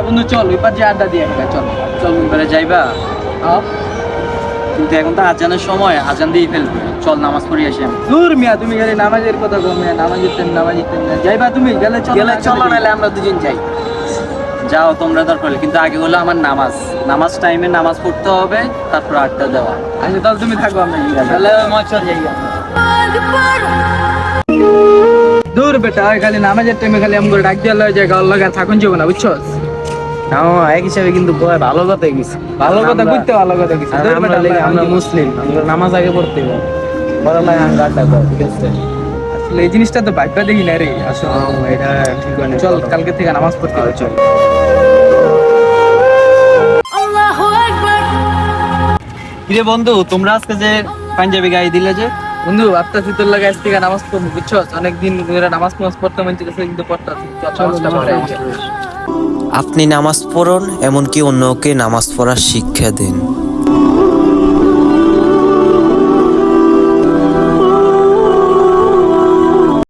আচ্ছা বন্ধু চল ওই পার যে আড্ডা দিয়ে একটা চল। চল এবারে যাইবা। আহ, কিন্তু এখন তো আজানের সময় আজান দিয়ে ফেলবে। চল নামাজ পড়ি আসি আমি। দূর মিয়া তুমি গেলে নামাজের কথা কম মিয়া নামাজের টাইম যাইবা তুমি গেলে চল গেলে চলো নাহলে আমরা দুজন যাই। যাও তোমরা দরকার কিন্তু আগে হলো আমার নামাজ। নামাজ টাইমে নামাজ পড়তে হবে তারপর আড্ডা দেওয়া। আচ্ছা তাহলে তুমি থাকো আমরা তাহলে মচর যাই দূর বেটা খালি নামাজের টাইমে খালি আমি করে ডাক দিয়ে লয় আল্লাহ থাকুন যাব না বুঝছ? এক হিসাবে কিন্তু ভালো কথা গেছে ভালো কথা বুঝতে ভালো কথা কিছু আমরা মুসলিম আমরা নামাজ আগে পড়তে হবে বড় ভাই আমরা আড্ডা ঠিক আছে? আসলে এই জিনিসটা তো ভাগ্য দেখি না রে আসলে। এটা ঠিক চল কালকে থেকে নামাজ পড়তে হবে চল। কিরে বন্ধু তোমরা আজকে যে পাঞ্জাবি গায়ে দিলে যে? বন্ধু তোর লাগে আজ থেকে নামাজ পড়ব বুঝছ অনেকদিন নামাজ নামাজ পড়তে মন কিন্তু পড়তাছি। আপনি নামাজ পড়ুন এমনকি অন্যকে নামাজ পড়ার শিক্ষা দিন।